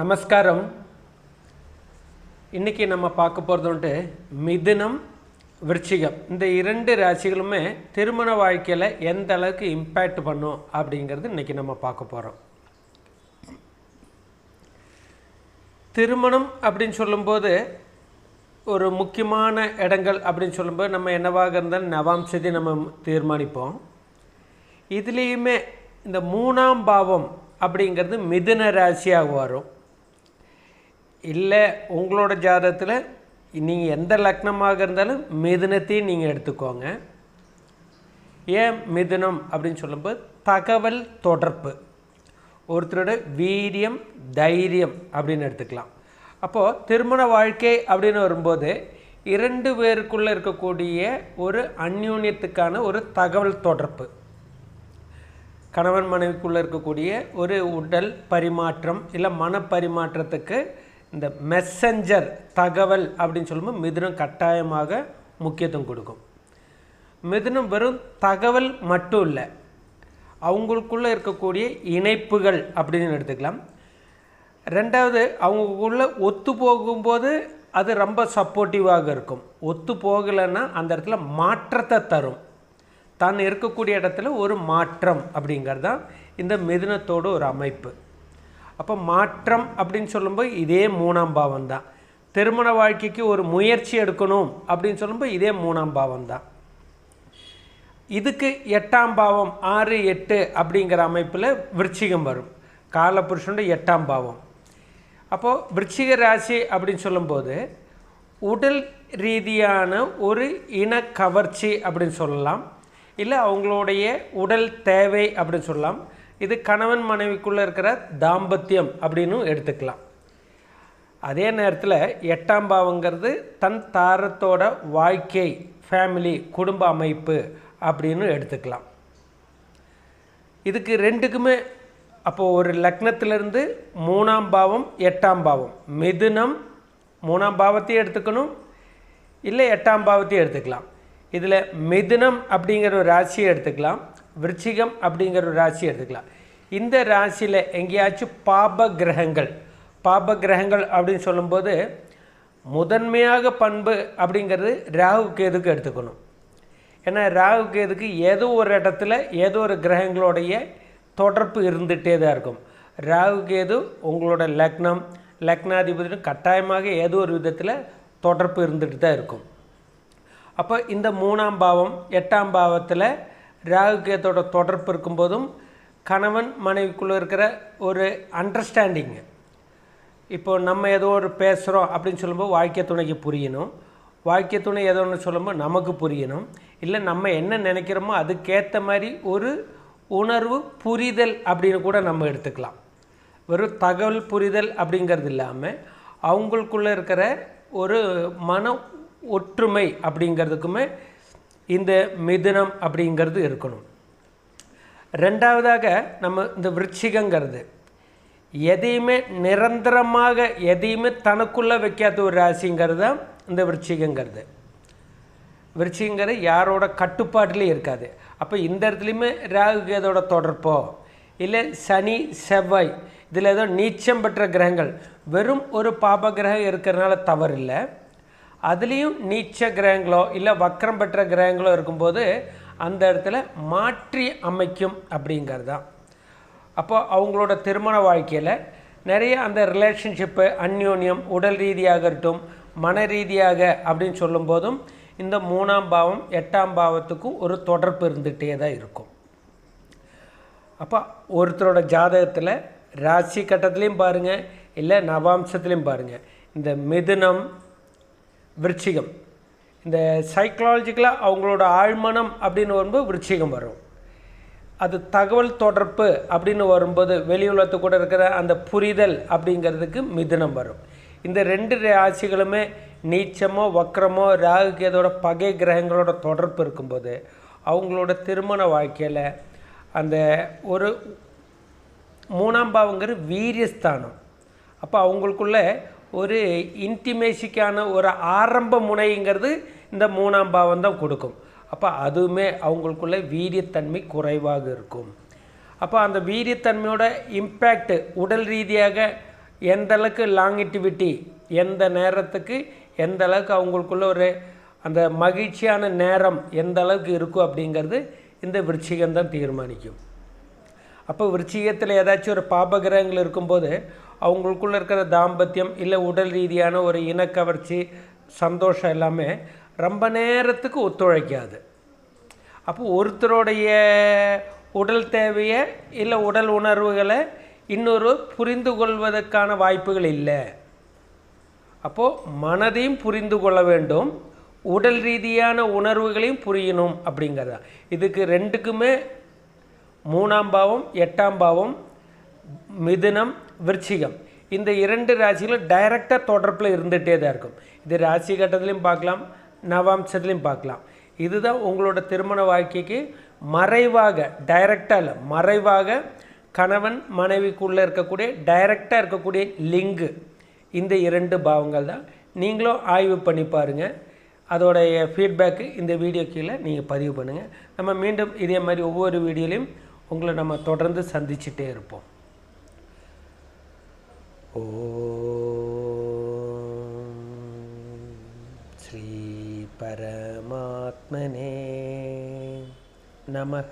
நமஸ்காரம். இன்றைக்கி நம்ம பார்க்க போகிறது வந்துட்டு மிதுனம் விருச்சிகம். இந்த இரண்டு ராசிகளுமே திருமண வாழ்க்கையில் எந்த அளவுக்கு இம்பேக்ட் பண்ணும் அப்படிங்கிறது இன்றைக்கி நம்ம பார்க்க போகிறோம் திருமணம் அப்படின்னு சொல்லும்போது ஒரு முக்கியமான இடங்கள் அப்படின்னு சொல்லும்போது நம்ம என்னவாக இருந்தாலும் நவாம்சதி நம்ம தீர்மானிப்போம். இதுலேயுமே இந்த மூணாம் பாவம் அப்படிங்கிறது மிதுன ராசியாக வரும். இல்லை உங்களோட ஜாதகத்தில் நீங்கள் எந்த லக்னமாக இருந்தாலும் மிதுனத்தையும் நீங்கள் எடுத்துக்கோங்க. ஏன் மிதுனம் அப்படின்னு சொல்லும்போது தகவல் தொடர்பு. ஒருத்தரோட வீரியம் தைரியம் அப்படின்னு எடுத்துக்கலாம். அப்போது திருமண வாழ்க்கை அப்படின்னு வரும்போது இரண்டு பேருக்குள்ளே இருக்கக்கூடிய ஒரு அந்யூன்யத்துக்கான ஒரு தகவல் தொடர்பு. கணவன் மனைவிக்குள்ளே இருக்கக்கூடிய ஒரு உடல் பரிமாற்றம் இல்லை மனப்பரிமாற்றத்துக்கு இந்த மெசஞ்சர் தகவல் அப்படின்னு சொல்லும்போது மிதுனம் கட்டாயமாக முக்கியத்துவம் கொடுக்கும். மிதுனம் வெறும் தகவல் மட்டும் இல்லை அவங்களுக்குள்ளே இருக்கக்கூடிய இணைப்புகள் அப்படின்னு எடுத்துக்கலாம். ரெண்டாவது அவங்களுக்குள்ளே ஒத்து போகும்போது அது ரொம்ப சப்போர்ட்டிவாக இருக்கும். ஒத்து போகலைன்னா அந்த இடத்துல மாற்றத்தை தரும். தான் இருக்கக்கூடிய இடத்துல ஒரு மாற்றம் அப்படிங்கிறது தான் இந்த மிதுனத்தோட ஒரு அமைப்பு. அப்போ மாற்றம் அப்படின்னு சொல்லும்போது இதே மூணாம் பாவம் தான் திருமண வாழ்க்கைக்கு ஒரு முயற்சி எடுக்கணும் அப்படின்னு சொல்லும்போது இதே மூணாம் பாவம் தான் இதுக்கு எட்டாம் பாவம் ஆறு எட்டு அப்படிங்கிற அமைப்பில் விருச்சிகம் வரும். காலபுருஷனுடைய எட்டாம் பாவம். அப்போது விருச்சிக ராசி அப்படின்னு சொல்லும்போது உடல் ரீதியான ஒரு இன கவர்ச்சி அப்படின்னு சொல்லலாம். இல்லை அவங்களுடைய உடல் தேவை அப்படின்னு சொல்லலாம். இது கணவன் மனைவிக்குள்ளே இருக்கிற தாம்பத்தியம் அப்படின்னு எடுத்துக்கலாம். அதே நேரத்தில் எட்டாம் பாவங்கிறது தன் தாரத்தோட வாழ்க்கை ஃபேமிலி குடும்ப அமைப்பு அப்படின்னு எடுத்துக்கலாம். இதுக்கு ரெண்டுக்குமே அப்போது ஒரு லக்னத்திலிருந்து மூணாம் பாவம் எட்டாம் பாவம். மிதுனம் மூணாம் பாவத்தையும் எடுத்துக்கணும் இல்லை எட்டாம் பாவத்தையும் எடுத்துக்கலாம். இதில் மிதுனம் அப்படிங்கிற ஒரு ராசியை எடுத்துக்கலாம். விருச்சிகம் அப்படிங்கிற ஒரு ராசியை எடுத்துக்கலாம். இந்த ராசியில் எங்கேயாச்சும் பாப கிரகங்கள் பாப கிரகங்கள் அப்படின்னு சொல்லும்போது முதன்மையாக பண்பு அப்படிங்கிறது ராகு கேதுக்கு எடுத்துக்கணும். ஏன்னா ராகு கேதுக்கு ஏதோ ஒரு இடத்துல ஏதோ ஒரு கிரகங்களுடைய தொடர்பு இருந்துகிட்டே தான் இருக்கும். ராகு கேது உங்களோட லக்னம் லக்னாதிபதியும் கட்டாயமாக ஏதோ ஒரு விதத்தில் தொடர்பு இருந்துகிட்டு தான் இருக்கும். அப்போ இந்த மூணாம் பாவம் எட்டாம் பாவத்தில் ராகு கேத்தோட தொடர்பு இருக்கும்போதும் கணவன் மனைவிக்குள்ளே இருக்கிற ஒரு அண்டர்ஸ்டாண்டிங்கு இப்போ நம்ம ஏதோ ஒரு பேசுகிறோம் அப்படின்னு சொல்லும்போது வாழ்க்கை துணைக்கு புரியணும். வாழ்க்கை துணை ஏதோ ஒன்று சொல்லும்போது நமக்கு புரியணும். இல்லை நம்ம என்ன நினைக்கிறோமோ அதுக்கேற்ற மாதிரி ஒரு உணர்வு புரிதல் அப்படின்னு கூட நம்ம எடுத்துக்கலாம். வெறும் தகவல் புரிதல் அப்படிங்கிறது இல்லாமல் அவங்களுக்குள்ளே இருக்கிற ஒரு மன ஒற்றுமை அப்படிங்கிறதுக்குமே இந்த மிதுனம் அப்படிங்கிறது இருக்கணும். ரெண்டாவதாக நம்ம இந்த விருச்சிகங்கிறது எதையுமே நிரந்தரமாக எதையுமே தனக்குள்ளே வைக்காத ஒரு ராசிங்கிறது தான் இந்த விருச்சிகங்கிறது. விருச்சிகங்கிறது யாரோட கட்டுப்பாட்டிலையும் இருக்காது. அப்போ இந்த இடத்துலையுமே ராகு கேதோட தொடர்போ இல்லை சனி செவ்வாய் இதில் ஏதோ நீச்சம் பெற்ற கிரகங்கள் வெறும் ஒரு பாப கிரகம் இருக்கிறனால தவறில்லை. அதுலேயும் நீச்ச கிரகங்களோ இல்லை வக்கரம் பெற்ற கிரகங்களோ இருக்கும்போது அந்த இடத்துல மாற்றி அமைக்கும் அப்படிங்கிறது தான் அப்போ அவங்களோட திருமண வாழ்க்கையில் நிறைய அந்த ரிலேஷன்ஷிப்பு அந்யோன்யம் உடல் ரீதியாக இருக்கட்டும் மன ரீதியாக அப்படின்னு சொல்லும்போதும் இந்த மூணாம் பாவம் எட்டாம் பாவத்துக்கும் ஒரு தொடர்பு இருந்துகிட்டே தான் இருக்கும். அப்போ ஒருத்தரோட ஜாதகத்தில் ராசி கட்டத்துலேயும் பாருங்கள் இல்லை நவாம்சத்துலேயும் பாருங்கள் இந்த மிதுனம் விருச்சிகம். இந்த சைக்கலாஜிக்கலாக அவங்களோட ஆழ்மனம் அப்படின்னு வரும்போது விருச்சிகம் வரும். அது தகவல் தொடர்பு அப்படின்னு வரும்போது வெளியுலகத்து கூட இருக்கிற அந்த புரிதல் அப்படிங்கிறதுக்கு மிதுனம் வரும். இந்த ரெண்டு ராசிகளுமே நீச்சமோ வக்கரமோ ராகு கேதோட பகை கிரகங்களோட தொடர்பு இருக்கும்போது அவங்களோட திருமண வாழ்க்கையில் அந்த ஒரு மூணாம் பாவங்கிற வீரியஸ்தானம். அப்போ அவங்களுக்குள்ள ஒரு இன்டிமேசிக்கான ஒரு ஆரம்ப முனைங்கிறது இந்த மூணாம் பாவம் தான் கொடுக்கும். அப்போ அதுவுமே அவங்களுக்குள்ள வீரியத்தன்மை குறைவாக இருக்கும். அப்போ அந்த வீரியத்தன்மையோட இம்பேக்ட் உடல் ரீதியாக எந்த அளவுக்கு லாங்கிட்டிவிட்டி எந்த நேரத்துக்கு எந்த அளவுக்கு அவங்களுக்குள்ள ஒரு அந்த மகிழ்ச்சியான நேரம் எந்த அளவுக்கு இருக்கும் அப்படிங்கிறது இந்த விருச்சிகம் தான் தீர்மானிக்கும். அப்போ விருச்சிகத்தில் ஏதாச்சும் ஒரு பாபகிரகங்கள் இருக்கும்போது அவங்களுக்குள்ள இருக்கிற தாம்பத்தியம் இல்லை உடல் ரீதியான ஒரு இனக்கவர்ச்சி சந்தோஷம் எல்லாமே ரொம்ப நேரத்துக்கு ஒத்துழைக்காது. அப்போ ஒருத்தருடைய உடல் தேவையை இல்லை உடல் உணர்வுகளை இன்னொரு புரிந்து கொள்வதற்கான வாய்ப்புகள் இல்லை. அப்போது மனதையும் புரிந்து கொள்ள வேண்டும் உடல் ரீதியான உணர்வுகளையும் புரியணும் அப்படிங்கிறதா. இதுக்கு ரெண்டுக்குமே மூணாம் பாவம் எட்டாம் பாவம் மிதுனம் விருச்சிகம். இந்த இரண்டு ராசிகளும் டைரக்டாக தொடர்பில் இருந்துகிட்டே தான் இருக்கும். இது ராசி கட்டத்துலையும் பார்க்கலாம் நவாம்சத்துலையும் பார்க்கலாம். இதுதான் உங்களோட திருமண வாழ்க்கைக்கு மறைவாக டைரக்டாக இல்லை மறைவாக கணவன் மனைவிக்குள்ளே இருக்கக்கூடிய டைரக்டாக இருக்கக்கூடிய லிங்கு. இந்த இரண்டு பாவங்கள் தான். நீங்களும் ஆய்வு பண்ணி பாருங்கள் அதோடைய ஃபீட்பேக்கு இந்த வீடியோ கீழே நீங்கள் பதிவு பண்ணுங்கள் நம்ம மீண்டும் இதே மாதிரி ஒவ்வொரு வீடியோலையும் உங்களை நம்ம தொடர்ந்து சந்திச்சுட்டே இருப்போம். श्री श्रीपरमात्मने नमः।